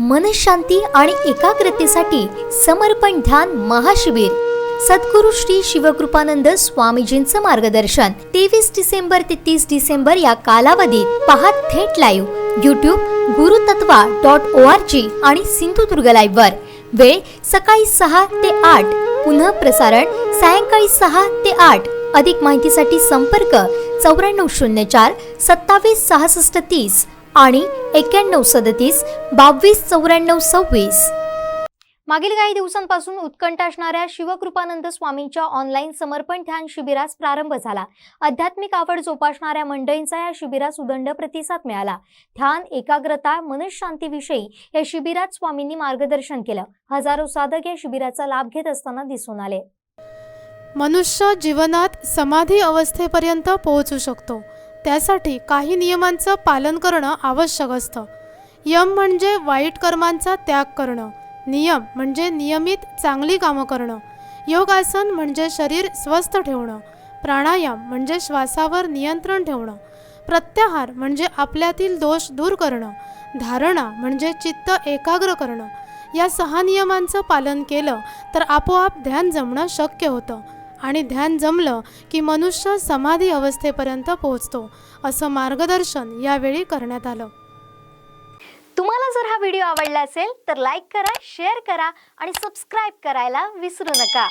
मनशांती आणि एकाग्रतेसाठी समर्पण ध्यान महाशिबिर. सद्गुरु श्री शिवकृपानंद स्वामीजींचं मार्गदर्शन. तेवीस डिसेंबर ते तीस डिसेंबर या कालावधीत पहा थेट live YouTube Gurutattva dot O R G आणि सिंधुदुर्ग लाईव्ह वर. वेळ सकाळी सहा ते आठ. पुनः प्रसारण सायंकाळी सहा ते आठ. अधिक माहितीसाठी संपर्क चौऱ्याण्णव शून्य चार सत्तावीस सहासष्ट तीस. आणि एक्क्याण्णव सदतीस बावीस चौऱ्याण्णव सव्वीस. मागील काही दिवसांपासून उत्कंठ असणाऱ्या शिवकृपानंद स्वामींच्या ऑनलाईन समर्पण ध्यान शिबिरास प्रारंभ झाला. आध्यात्मिक आवड जोपासणाऱ्या मंडळींचा या शिबिरास उदंड प्रतिसाद मिळाला. ध्यान एकाग्रता मनशांतीविषयी या शिबिरात स्वामींनी मार्गदर्शन केलं. हजारो साधक या शिबिराचा लाभ घेत असताना दिसून आले. मनुष्य जीवनात समाधी अवस्थेपर्यंत पोहोचू शकतो. त्यासाठी काही नियमांचं पालन करणं आवश्यक असतं. यम म्हणजे वाईट कर्मांचा त्याग करणं. नियम म्हणजे नियमित चांगली कामं करणं. योगासन म्हणजे शरीर स्वस्थ ठेवणं. प्राणायाम म्हणजे श्वासावर नियंत्रण ठेवणं. प्रत्याहार म्हणजे आपल्यातील दोष दूर करणं. धारणा म्हणजे चित्त एकाग्र करणं. या सहा नियमांचं पालन केलं तर आपोआप ध्यान जमणं शक्य होतं. आणि ध्यान जमलं की मनुष्य समाधी अवस्थेपर्यंत पोहोचतो असं मार्गदर्शन यावेळी करण्यात आलं. तुम्हाला जर हा व्हिडिओ आवडला असेल तर लाईक करा शेअर करा आणि सबस्क्राईब करायला विसरू नका.